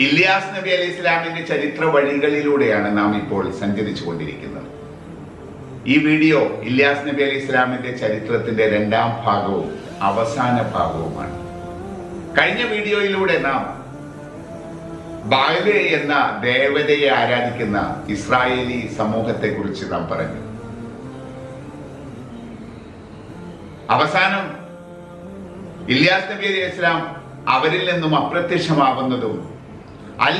ഇല്യാസ് നബി അലി ഇസ്ലാമിന്റെ ചരിത്ര വഴികളിലൂടെയാണ് നാം ഇപ്പോൾ സഞ്ചരിച്ചു കൊണ്ടിരിക്കുന്നത് ഈ വീഡിയോ ഇല്യാസ് നബി അലി ഇസ്ലാമിന്റെ ചരിത്രത്തിന്റെ രണ്ടാം ഭാഗവും അവസാന ഭാഗവുമാണ്. കഴിഞ്ഞ വീഡിയോയിലൂടെ നാം ബാലെ എന്ന ദേവതയെ ആരാധിക്കുന്ന ഇസ്രായേലി സമൂഹത്തെ കുറിച്ച് നാം പറഞ്ഞു. അവസാനം ഇല്യാസ് നബി അലി ഇസ്ലാം അവരിൽ നിന്നും അപ്രത്യക്ഷമാവുന്നതും അൽ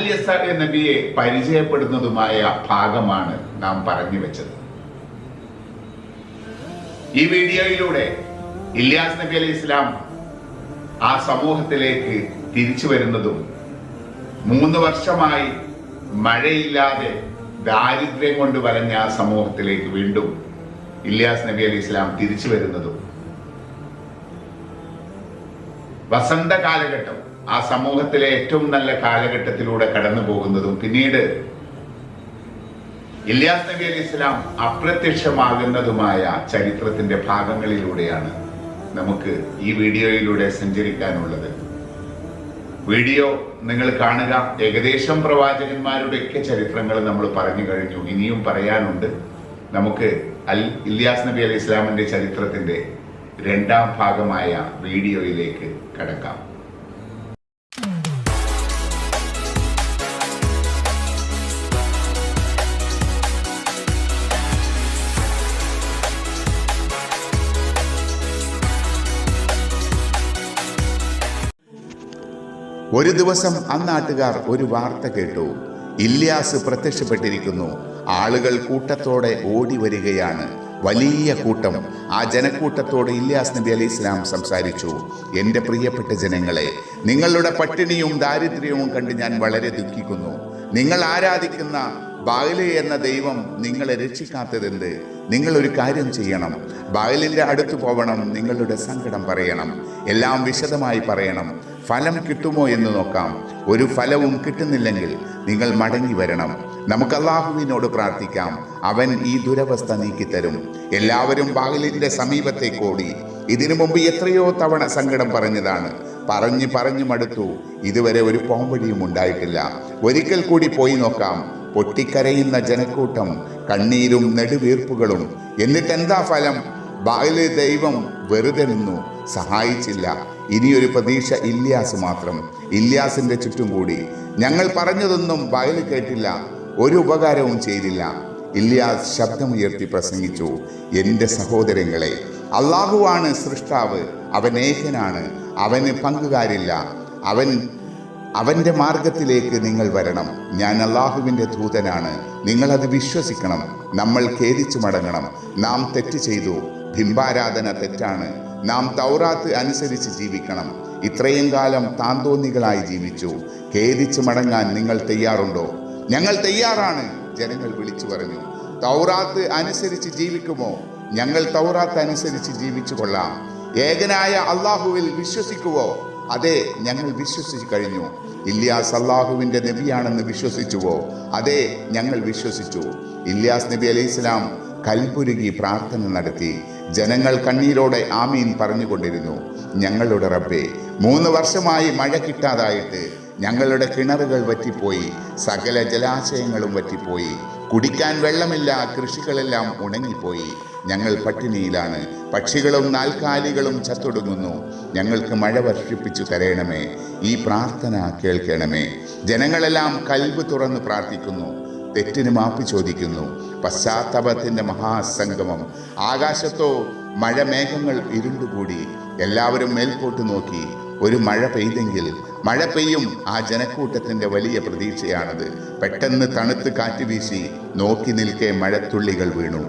നബിയെ പരിചയപ്പെടുന്നതുമായ ഭാഗമാണ് നാം പറഞ്ഞു വെച്ചത്. ഈ വീഡിയോയിലൂടെ ഇല്യാസ് നബി അലി ഇസ്ലാം ആ സമൂഹത്തിലേക്ക് തിരിച്ചു വരുന്നതും മൂന്ന് വർഷമായി മഴയില്ലാതെ ദാരിദ്ര്യം കൊണ്ട് വരഞ്ഞ ആ സമൂഹത്തിലേക്ക് വീണ്ടും ഇല്യാസ് നബി അലി ഇസ്ലാം തിരിച്ചു വരുന്നതും വസന്ത കാലഘട്ടം ആ സമൂഹത്തിലെ ഏറ്റവും നല്ല കാലഘട്ടത്തിലൂടെ കടന്നു പോകുന്നതും പിന്നീട് ഇല്യാസ് നബി അലി ഇസ്ലാം അപ്രത്യക്ഷമാകുന്നതുമായ ചരിത്രത്തിന്റെ ഭാഗങ്ങളിലൂടെയാണ് നമുക്ക് ഈ വീഡിയോയിലൂടെ സഞ്ചരിക്കാനുള്ളത്. വീഡിയോ നിങ്ങൾ കാണുക. ഏകദേശം പ്രവാചകന്മാരുടെയൊക്കെ ചരിത്രങ്ങൾ നമ്മൾ പറഞ്ഞു കഴിഞ്ഞു. ഇനിയും പറയാനുണ്ട്. നമുക്ക് അൽ ഇല്യാസ് നബി അലി ഇസ്ലാമിന്റെ ചരിത്രത്തിന്റെ രണ്ടാം ഭാഗമായ വീഡിയോയിലേക്ക് കടക്കാം. ഒരു ദിവസം അന്നാട്ടുകാർ ഒരു വാർത്ത കേട്ടു. ഇല്യാസ് പ്രത്യക്ഷപ്പെട്ടിരിക്കുന്നു. ആളുകൾ കൂട്ടത്തോടെ ഓടി വരികയാണ്. വലിയ കൂട്ടം. ആ ജനക്കൂട്ടത്തോട് ഇല്യാസ് നബി അലി ഇസ്ലാം സംസാരിച്ചു. എന്റെ പ്രിയപ്പെട്ട ജനങ്ങളെ നിങ്ങളുടെ പട്ടിണിയും ദാരിദ്ര്യവും കണ്ട് ഞാൻ വളരെ ദുഃഖിക്കുന്നു. നിങ്ങൾ ആരാധിക്കുന്ന ബാഗൽ എന്ന ദൈവം നിങ്ങളെ രക്ഷിക്കാത്തതെന്ത്? നിങ്ങൾ ഒരു കാര്യം ചെയ്യണം. ബാഗലിന്റെ അടുത്ത് പോകണം നിങ്ങളുടെ സങ്കടം പറയണം. എല്ലാം വിശദമായി പറയണം. ഫലം കിട്ടുമോ എന്ന് നോക്കാം. ഒരു ഫലവും കിട്ടുന്നില്ലെങ്കിൽ നിങ്ങൾ മടങ്ങി വരണം. നമുക്ക് അള്ളാഹുവിനോട് പ്രാർത്ഥിക്കാം. അവൻ ഈ ദുരവസ്ഥ നീക്കിത്തരും. എല്ലാവരും ബാഗലിന്റെ സമീപത്തേക്ക് ഓടി ഇതിനു മുമ്പ് എത്രയോ തവണ സങ്കടം പറഞ്ഞതാണ്. പറഞ്ഞു പറഞ്ഞു മടുത്തു. ഇതുവരെ ഒരു പോംവഴിയും ഉണ്ടായിട്ടില്ല. ഒരിക്കൽ കൂടി പോയി നോക്കാം. പൊട്ടിക്കരയുന്ന ജനക്കൂട്ടം കണ്ണീരും നെടുവീർപ്പുകളും. എന്നിട്ടെന്താ ഫലം? ബാൽ ദൈവം വെറുതെ നിന്നു. സഹായിച്ചില്ല. ഇനിയൊരു പ്രതീക്ഷ ഇല്യാസ് മാത്രം. ഇല്യാസിന്റെ ചുറ്റും കൂടി. ഞങ്ങൾ പറഞ്ഞതൊന്നും ബാൽ കേട്ടില്ല. ഒരു ഉപകാരവും ചെയ്തില്ല. ഇല്യാസ് ശബ്ദമുയർത്തി പ്രസംഗിച്ചു. എന്റെ സഹോദരങ്ങളെ അള്ളാഹുവാണ് സൃഷ്ടാവ്. അവൻ ഏകനാണ്. അവന് പങ്കുകാരില്ല. അവൻ അവന്റെ മാർഗത്തിലേക്ക് നിങ്ങൾ വരണം. ഞാൻ അള്ളാഹുവിന്റെ ദൂതനാണ്. നിങ്ങളത് വിശ്വസിക്കണം. നമ്മൾ ഖേദിച്ചു മടങ്ങണം. നാം തെറ്റ് ചെയ്തു. ബിംബാരാധന തെറ്റാണ്. നാം തൗറാത്ത് അനുസരിച്ച് ജീവിക്കണം. ഇത്രയും കാലം താന്തോന്നികളായി ജീവിച്ചു. ഖേദിച്ചു മടങ്ങാൻ നിങ്ങൾ തയ്യാറുണ്ടോ? ഞങ്ങൾ തയ്യാറാണ് ജനങ്ങൾ വിളിച്ചു പറഞ്ഞു. തൗറാത്ത് അനുസരിച്ച് ജീവിക്കുമോ? ഞങ്ങൾ തൗറാത്ത് അനുസരിച്ച് ജീവിച്ചു കൊള്ളാം. ഏകനായ അള്ളാഹുവിൽ വിശ്വസിക്കുവോ? അതെ ഞങ്ങൾ വിശ്വസിച്ച് കഴിഞ്ഞു. ഇല്യാസ് അള്ളാഹുവിന്റെ നബിയാണെന്ന് വിശ്വസിച്ചുവോ? അതെ ഞങ്ങൾ വിശ്വസിച്ചു. ഇല്യാസ് നബി അലൈഹി ഇസ്ലാം കൽപുരുകി പ്രാർത്ഥന നടത്തി. ജനങ്ങൾ കണ്ണീരോടെ ആമീൻ പറഞ്ഞുകൊണ്ടിരുന്നു. ഞങ്ങളുടെ റബ്ബെ മൂന്ന് വർഷമായി മഴ കിട്ടാതായിട്ട് ഞങ്ങളുടെ കിണറുകൾ വറ്റിപ്പോയി സകല ജലാശയങ്ങളും വറ്റിപ്പോയി. കുടിക്കാൻ വെള്ളമില്ല കൃഷികളെല്ലാം ഉണങ്ങിപ്പോയി. ഞങ്ങൾ പട്ടിണിയിലാണ്. പക്ഷികളും നാൽക്കാലികളും ചത്തൊടുങ്ങുന്നു. ഞങ്ങൾക്ക് മഴ വർഷിപ്പിച്ചു തരയണമേ ഈ പ്രാർത്ഥന കേൾക്കണമേ. ജനങ്ങളെല്ലാം കൽബ് തുറന്ന് പ്രാർത്ഥിക്കുന്നു. തെറ്റിന് മാപ്പ് ചോദിക്കുന്നു. പശ്ചാത്തപത്തിന്റെ മഹാസംഗമം. ആകാശത്തോ മഴമേഘങ്ങൾ ഇരുണ്ടുകൂടി. എല്ലാവരും മേൽപോട്ട് നോക്കി. ഒരു മഴ പെയ്തെങ്കിൽ മഴ പെയ്യും ആ ജനക്കൂട്ടത്തിന്റെ വലിയ പ്രതീക്ഷയാണത്. പെട്ടെന്ന് തണുത്ത് കാറ്റ് വീശി നോക്കി നിൽക്കെ മഴത്തുള്ളികൾ വീണു.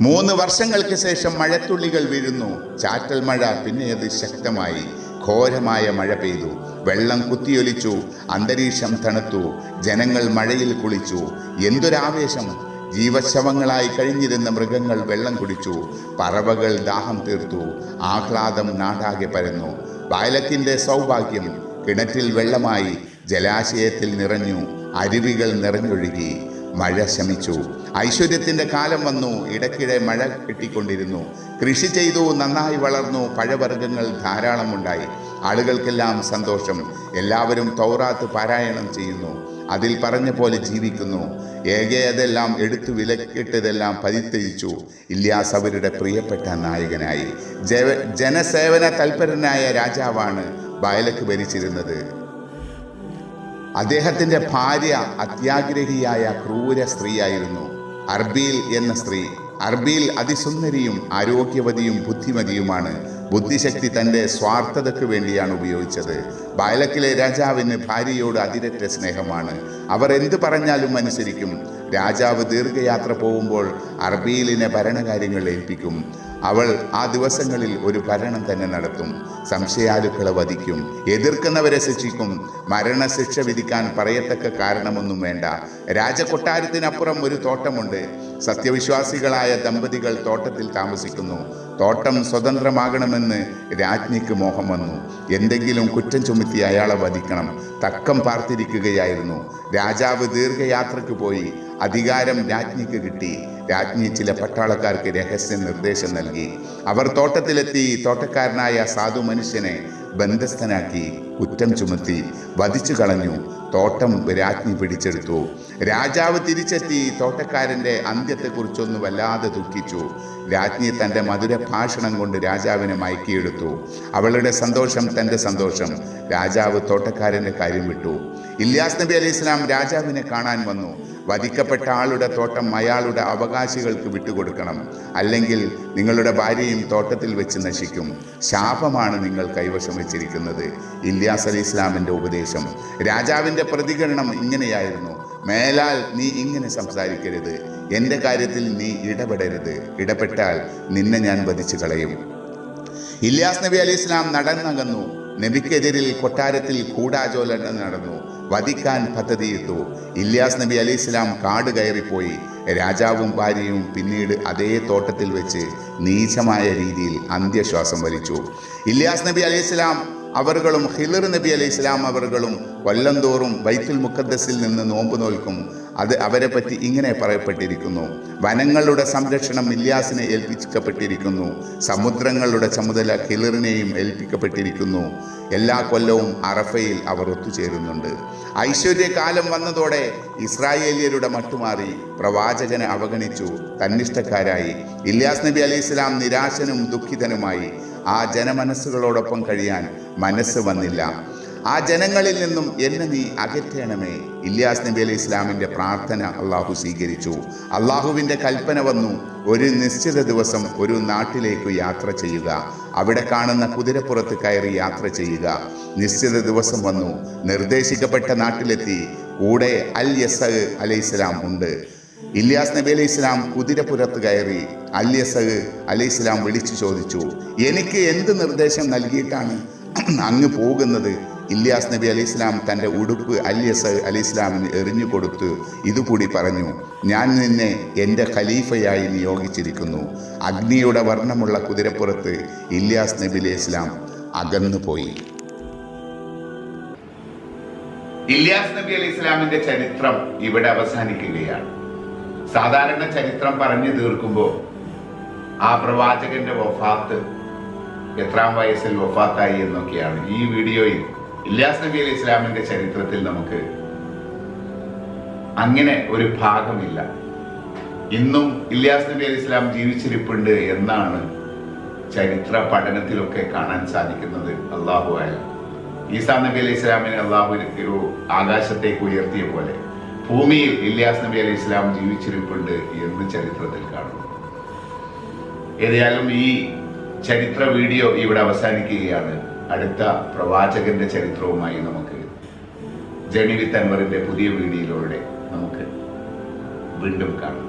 മൂന്ന് വർഷങ്ങൾക്ക് ശേഷം മഴത്തുള്ളികൾ വീഴുന്നു. ചാറ്റൽ മഴ പിന്നെ അത് ശക്തമായി ഘോരമായ മഴ പെയ്തു. വെള്ളം കുത്തിയൊലിച്ചു അന്തരീക്ഷം തണുത്തു ജനങ്ങൾ മഴയിൽ കുളിച്ചു. എന്തൊരാവേശം! ജീവശവങ്ങളായി കഴിഞ്ഞിരുന്ന മൃഗങ്ങൾ വെള്ളം കുടിച്ചു. പറവകൾ ദാഹം തീർത്തു. ആഹ്ലാദം നാടാകെ പരന്നു. വയലത്തിന്റെ സൗഭാഗ്യം കിണറ്റിൽ വെള്ളമായി ജലാശയത്തിൽ നിറഞ്ഞു അരുവികൾ നിറഞ്ഞൊഴുകി. മഴ ശമിച്ചു. ഐശ്വര്യത്തിന്റെ കാലം വന്നു. ഇടയ്ക്കിടെ മഴ കിട്ടിക്കൊണ്ടിരുന്നു. കൃഷി ചെയ്തു. നന്നായി വളർന്നു. പഴവർഗങ്ങൾ ധാരാളമുണ്ടായി. ആളുകൾക്കെല്ലാം സന്തോഷം. എല്ലാവരും തൗറാത്ത് പാരായണം ചെയ്യുന്നു. അതിൽ പറഞ്ഞ പോലെ ജീവിക്കുന്നു. ഏകയതെല്ലാം എടുത്തു വിലക്കിട്ടതെല്ലാം പരിത്യജിച്ചു. ഇല്യാസ് അവരുടെ പ്രിയപ്പെട്ട നായകനായി. ജവ ജനസേവന തൽപരനായ രാജാവാണ് ബയലക്ക് ഭരിച്ചിരുന്നത്. അദ്ദേഹത്തിന്റെ ഭാര്യ അത്യാഗ്രഹിയായ ക്രൂര സ്ത്രീയായിരുന്നു. അർബീൽ എന്ന സ്ത്രീ. അർബീൽ അതിസുന്ദരിയും ആരോഗ്യവതിയും ബുദ്ധിമതിയുമാണ്. ബുദ്ധിശക്തി തന്റെ സ്വാർത്ഥതയ്ക്ക് വേണ്ടിയാണ് ഉപയോഗിച്ചത്. ബാലക്കിലെ രാജാവിന് ഭാര്യയോട് അതിരറ്റ സ്നേഹമാണ്. അവർ എന്ത് പറഞ്ഞാലും അനുസരിക്കും. രാജാവ് ദീർഘയാത്ര പോകുമ്പോൾ അർബീലിനെ ഭരണകാര്യങ്ങൾ ഏൽപ്പിക്കും. അവൾ ആ ദിവസങ്ങളിൽ ഒരു ഭരണം തന്നെ നടത്തും. സംശയാലുക്കളെ വധിക്കും. എതിർക്കുന്നവരെ ശിക്ഷിക്കും. മരണശിക്ഷ വിധിക്കാൻ പറയത്തക്ക കാരണമൊന്നും വേണ്ട. രാജകൊട്ടാരത്തിനപ്പുറം ഒരു തോട്ടമുണ്ട്. സത്യവിശ്വാസികളായ ദമ്പതികൾ തോട്ടത്തിൽ താമസിക്കുന്നു. തോട്ടം സ്വതന്ത്രമാകണമെന്ന് രാജ്ഞിക്ക് മോഹം വന്നു. എന്തെങ്കിലും കുറ്റം ചുമത്തി അയാളെ വധിക്കണം. തക്കം പാർത്തിരിക്കുകയായിരുന്നു. രാജാവ് ദീർഘയാത്രയ്ക്ക് പോയി. അധികാരം രാജ്ഞിക്ക് കിട്ടി. രാജ്ഞി ചില പട്ടാളക്കാർക്ക് രഹസ്യ നിർദ്ദേശം നൽകി. അവർ തോട്ടത്തിലെത്തി തോട്ടക്കാരനായ സാധു മനുഷ്യനെ ബന്ധസ്ഥനാക്കി കുറ്റം ചുമത്തി വധിച്ചു കളഞ്ഞു. തോട്ടം രാജ്ഞി പിടിച്ചെടുത്തു. രാജാവ് തിരിച്ചെത്തി തോട്ടക്കാരന്റെ അന്ത്യത്തെക്കുറിച്ചൊന്ന് വല്ലാതെ ദുഃഖിച്ചു. രാജ്ഞി തന്റെ മധുര ഭാഷണം കൊണ്ട് രാജാവിനെ മയക്കിയെടുത്തു. അവളുടെ സന്തോഷം തന്റെ സന്തോഷം. രാജാവ് തോട്ടക്കാരന്റെ കാര്യം വിട്ടു. ഇല്യാസ് നബി അലൈഹി ഇസ്ലാം രാജാവിനെ കാണാൻ വന്നു. വധിക്കപ്പെട്ട ആളുടെ തോട്ടം അയാളുടെ അവകാശികൾക്ക് വിട്ടുകൊടുക്കണം. അല്ലെങ്കിൽ നിങ്ങളുടെ ഭാര്യയും തോട്ടത്തിൽ വെച്ച് നശിക്കും. ശാപമാണ് നിങ്ങൾ കൈവശം വെച്ചിരിക്കുന്നത്. ഇല്യാസ് അലി ഇസ്ലാമിന്റെ ഉപദേശം. രാജാവിന്റെ പ്രതികരണം ഇങ്ങനെയായിരുന്നു. മേലാൽ നീ ഇങ്ങനെ സംസാരിക്കരുത്. എന്റെ കാര്യത്തിൽ നീ ഇടപെടരുത്. ഇടപെട്ടാൽ നിന്നെ ഞാൻ വധിച്ചു കളയും ഇല്യാസ് നബി അലി ഇസ്ലാം നടന്നകന്നു. നബിക്കെതിരിൽ കൊട്ടാരത്തിൽ കൂടാചോലനം നടന്നു. വധിക്കാൻ പദ്ധതിയിട്ടു ഇല്യാസ് നബി അലി ഇസ്ലാം കാട് കയറിപ്പോയി. രാജാവും ഭാര്യയും പിന്നീട് അതേ തോട്ടത്തിൽ വെച്ച് നീചമായ രീതിയിൽ അന്ത്യശ്വാസം വലിച്ചു. ഇല്യാസ് നബി അലി ഇസ്ലാം അവറുകളും ഹിലർ നബി അലി ഇസ്ലാം അവറുകളും കൊല്ലംതോറും ബൈത്തുൽ മുഖദ്ദസിൽ നിന്ന് നോമ്പ് നോൽക്കും. അത് അവരെ പറ്റി ഇങ്ങനെ പറയപ്പെട്ടിരിക്കുന്നു. വനങ്ങളുടെ സംരക്ഷണം ഇല്യാസിനെ ഏൽപ്പിക്കപ്പെട്ടിരിക്കുന്നു. സമുദ്രങ്ങളുടെ ചുമതല കിളിറിനെയും ഏൽപ്പിക്കപ്പെട്ടിരിക്കുന്നു. എല്ലാ കൊല്ലവും അറഫയിൽ അവർ ഒത്തുചേരുന്നുണ്ട്. ഐശ്വര്യകാലം വന്നതോടെ ഇസ്രായേലിയരുടെ മട്ടുമാറി പ്രവാചകനെ അവഗണിച്ചു. തന്നിഷ്ടക്കാരായി. ഇല്യാസ് നബി അലൈഹി ഇസ്ലാം നിരാശനും ദുഃഖിതനുമായി. ആ ജനമനസ്സുകളോടൊപ്പം കഴിയാൻ മനസ്സ് വന്നില്ല. ആ ജനങ്ങളിൽ നിന്നും എന്നെ നീ അകറ്റണമേ. ഇല്യാസ് നബി അലൈഹി ഇസ്ലാമിന്റെ പ്രാർത്ഥന അള്ളാഹു സ്വീകരിച്ചു. അള്ളാഹുവിന്റെ കൽപ്പന വന്നു. ഒരു നിശ്ചിത ദിവസം ഒരു നാട്ടിലേക്ക് യാത്ര ചെയ്യുക. അവിടെ കാണുന്ന കുതിരപ്പുറത്ത് കയറി യാത്ര ചെയ്യുക. നിശ്ചിത ദിവസം വന്നു. നിർദ്ദേശിക്കപ്പെട്ട നാട്ടിലെത്തി. കൂടെ അൽ യസ് അലൈഹി ഇസ്ലാം ഉണ്ട്. ഇല്യാസ് നബി അലൈഹി ഇസ്ലാം കുതിരപ്പുറത്ത് കയറി അല്യസഹ് അലൈഹി ഇസ്ലാം വിളിച്ചു ചോദിച്ചു. എനിക്ക് എന്ത് നിർദ്ദേശം നൽകിയിട്ടാണ് അങ്ങ് പോകുന്നത്? ഇല്യാസ് നബി അലി ഇസ്ലാം തന്റെ ഉടുപ്പ് അല്യസ് അലി ഇസ്ലാമിന് എറിഞ്ഞു കൊടുത്ത് ഇതുകൂടി പറഞ്ഞു ഞാൻ നിന്നെ എന്റെ ഖലീഫയായി നിയോഗിച്ചിരിക്കുന്നു. അഗ്നിയുടെ വർണമുള്ള കുതിരപ്പുറത്ത് ഇല്യാസ് നബി അലി ഇസ്ലാം അകന്നു പോയി ഇല്യാസ് നബി അലി ഇസ്ലാമിന്റെ ചരിത്രം ഇവിടെ അവസാനിക്കുകയാണ്. സാധാരണ ചരിത്രം പറഞ്ഞു തീർക്കുമ്പോൾ ആ പ്രവാചകന്റെ വഫാത്ത് എത്രാം വയസ്സിൽ വഫാത്തായി എന്നൊക്കെയാണ് ഈ വീഡിയോയിൽ ഇല്യാസ് നബി അലി ഇസ്ലാമിന്റെ ചരിത്രത്തിൽ നമുക്ക് അങ്ങനെ ഒരു ഭാഗമില്ല. ഇന്നും ഇല്യാസ് നബി അലി ഇസ്ലാം ജീവിച്ചിരിപ്പുണ്ട് എന്നാണ് ചരിത്ര പഠനത്തിലൊക്കെ കാണാൻ സാധിക്കുന്നത്. അള്ളാഹു ആയ ഈസാ നബി അലൈഹി ഇസ്ലാമിനെ അള്ളാഹു ഒരു ആകാശത്തേക്ക് ഉയർത്തിയ പോലെ ഭൂമിയിൽ ഇല്യാസ് നബി അലൈഹി ഇസ്ലാം ജീവിച്ചിരിപ്പുണ്ട് എന്ന് ചരിത്രത്തിൽ കാണുന്നു. ഏതായാലും ഈ ചരിത്ര വീഡിയോ ഇവിടെ അവസാനിക്കുകയാണ്. അടുത്ത പ്രവാചകന്റെ ചരിത്രവുമായി നമുക്ക് ജണി തൻവറിന്റെ പുതിയ വീഡിയോയിലൂടെ നമുക്ക് വീണ്ടും കാണാം.